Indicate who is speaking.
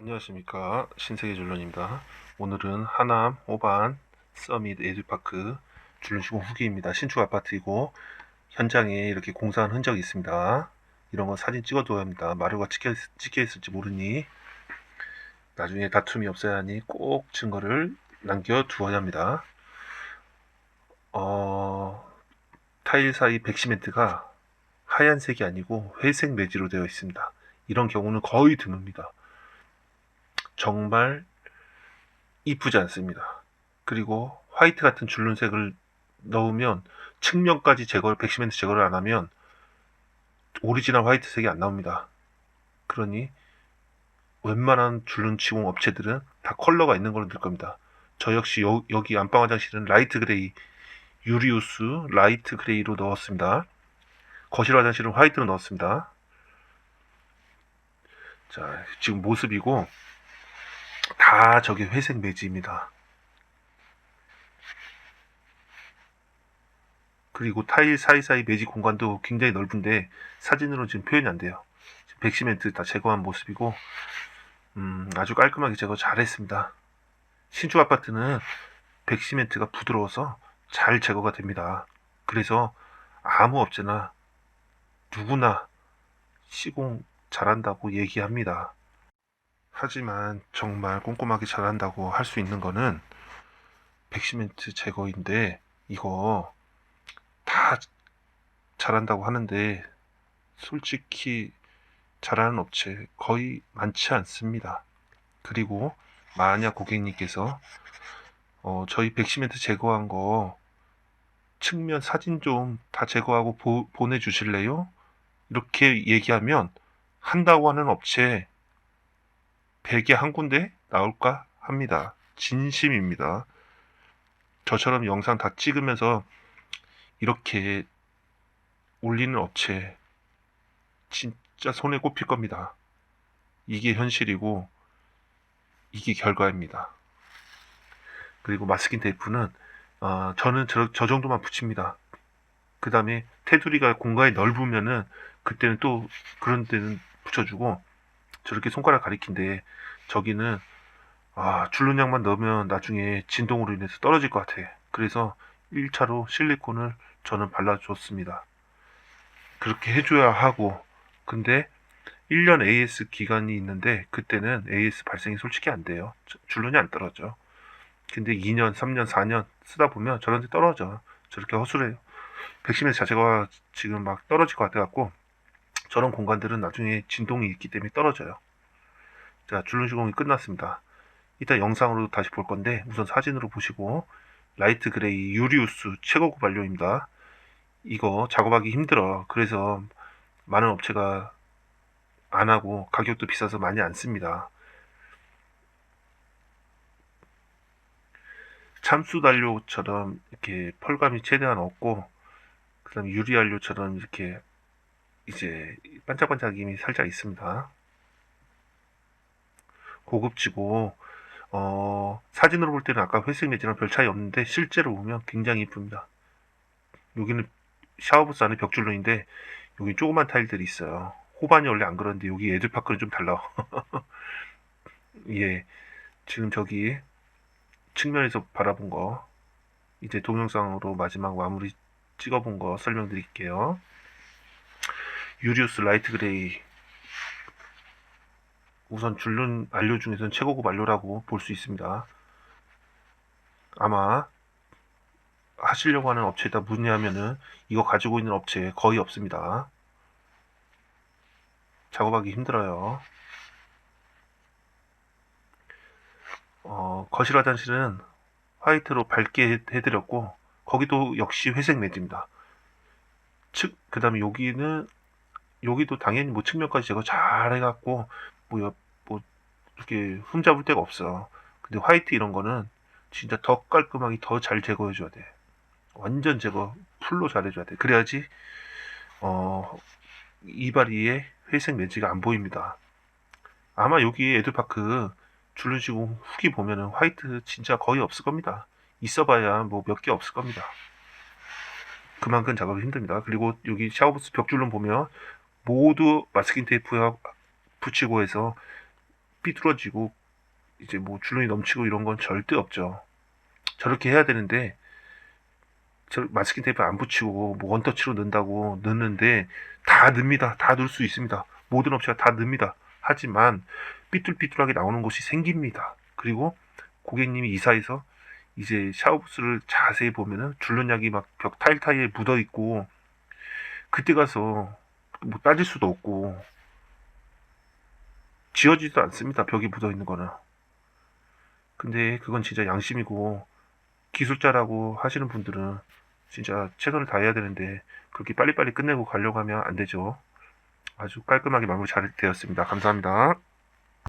Speaker 1: 안녕하십니까 신세계 줄론입니다. 오늘은 하남 호반 서밋 에듀파크 줄눈시공 후기입니다. 신축 아파트이고 현장에 이렇게 공사한 흔적이 있습니다. 이런 거 사진 찍어둬야 합니다. 마루가 찍혀, 찍혀 있을지 모르니 나중에 다툼이 없어야 하니 꼭 증거를 남겨두어야 합니다. 어, 타일 사이 백시멘트가 하얀색이 아니고 회색 매지로 되어 있습니다. 이런 경우는 거의 드뭅니다. 정말 이쁘지 않습니다. 그리고 화이트 같은 줄눈색을 넣으면 측면까지 제거를 백시멘트 제거를 안 하면 오리지널 화이트색이 안 나옵니다. 그러니 웬만한 줄눈 치공 업체들은 다 컬러가 있는 걸로 들 겁니다. 저 역시 여, 여기 안방 화장실은 라이트 그레이 유리우스 라이트 그레이로 넣었습니다. 거실 화장실은 화이트로 넣었습니다. 자, 지금 모습이고 다 저게 회색 매지입니다. 그리고 타일 사이사이 매지 공간도 굉장히 넓은데 사진으로 지금 표현이 안 돼요. 백시멘트 다 제거한 모습이고 음, 아주 깔끔하게 제거 잘했습니다. 신축 아파트는 백시멘트가 부드러워서 잘 제거가 됩니다. 그래서 아무 업체나 누구나 시공 잘한다고 얘기합니다. 하지만 정말 꼼꼼하게 잘한다고 할 수 있는 거는 백시멘트 제거인데 이거 다 잘한다고 하는데 솔직히 잘하는 업체 거의 많지 않습니다. 그리고 만약 고객님께서 어, 저희 백시멘트 제거한 거 측면 사진 좀 다 제거하고 보, 보내주실래요? 이렇게 얘기하면 한다고 하는 업체 100에 한 군데 나올까 합니다. 진심입니다. 저처럼 영상 다 찍으면서 이렇게 올리는 업체 진짜 손에 꼽힐 겁니다. 이게 현실이고 이게 결과입니다. 그리고 마스킹 테이프는 어, 저는 저, 저 정도만 붙입니다. 그 다음에 테두리가 공간이 넓으면은 그때는 또 그런 데는 붙여주고 저렇게 손가락 가리킨데 저기는 아 줄눈양만 넣으면 나중에 진동으로 인해서 떨어질 것 같아. 그래서 1차로 실리콘을 저는 발라줬습니다. 그렇게 해줘야 하고 근데 1년 AS 기간이 있는데 그때는 AS 발생이 솔직히 안 돼요. 저- 줄눈이 안 떨어져. 근데 2년, 3년, 4년 쓰다 보면 저런 데 떨어져. 저렇게 허술해요. 백신의 자체가 지금 막 떨어질 것 같아갖고 저런 공간들은 나중에 진동이 있기 때문에 떨어져요. 자, 줄눈 시공이 끝났습니다. 이따 영상으로 다시 볼 건데 우선 사진으로 보시고 라이트 그레이 유리우스 최고급 완료입니다. 이거 작업하기 힘들어. 그래서 많은 업체가 안 하고 가격도 비싸서 많이 안 씁니다. 참수 단료처럼 이렇게 펄감이 최대한 없고 그다음 유리 한료처럼 이렇게 이제 반짝반짝임이 살짝 있습니다. 고급지고 어, 사진으로 볼 때는 아까 회색 매지랑 별 차이 없는데 실제로 보면 굉장히 이쁩니다. 여기는 샤워부스 안에 벽줄눈인데 여기 조그만 타일들이 있어요. 호반이 원래 안 그런데 여기 에드파크는 좀 달라. 예, 지금 저기 측면에서 바라본 거 이제 동영상으로 마지막 마무리 찍어본 거 설명드릴게요. 유리우스 라이트 그레이 우선 줄눈 안료 중에서는 최고급 안료라고 볼 수 있습니다. 아마 하시려고 하는 업체에다 문의하면은 이거 가지고 있는 업체 거의 없습니다. 작업하기 힘들어요. 어, 거실 화장실은 화이트로 밝게 해- 해드렸고 거기도 역시 회색 매듭입니다. 측 그다음에 여기는 여기도 당연히 뭐 측면까지 제거 잘 해갖고 뭐, 옆, 뭐 이렇게 흠잡을 데가 없어. 근데 화이트 이런 거는 진짜 더 깔끔하게 더 잘 제거해줘야 돼. 완전 제거 풀로 잘해줘야 돼. 그래야지 어 이발이에 회색 매지가 안 보입니다. 아마 여기 에드파크 줄눈시고 후기 보면은 화이트 진짜 거의 없을 겁니다. 있어봐야 뭐 몇 개 없을 겁니다. 그만큼 작업이 힘듭니다. 그리고 여기 샤워부스 벽줄론 보면 모두 마스킹 테이프 붙이고 해서 삐뚤어지고 이제 뭐 줄눈이 넘치고 이런 건 절대 없죠. 저렇게 해야 되는데 저 마스킹 테이프 안 붙이고 뭐 원터치로 넣는다고 넣는데 다 넣습니다. 다 넣을 수 있습니다. 모든 업체가 다 넣습니다. 하지만 삐뚤삐뚤하게 나오는 곳이 생깁니다. 그리고 고객님이 이사해서 이제 샤워부스를 자세히 보면은 줄눈약이 막 벽 타일 타일에 묻어 있고 그때 가서 뭐 따질 수도 없고 지워지지도 않습니다. 벽에 묻어 있는 거는. 근데 그건 진짜 양심이고 기술자라고 하시는 분들은 진짜 최선을 다해야 되는데 그렇게 빨리빨리 끝내고 가려고 하면 안 되죠. 아주 깔끔하게 마무리 잘 되었습니다. 감사합니다.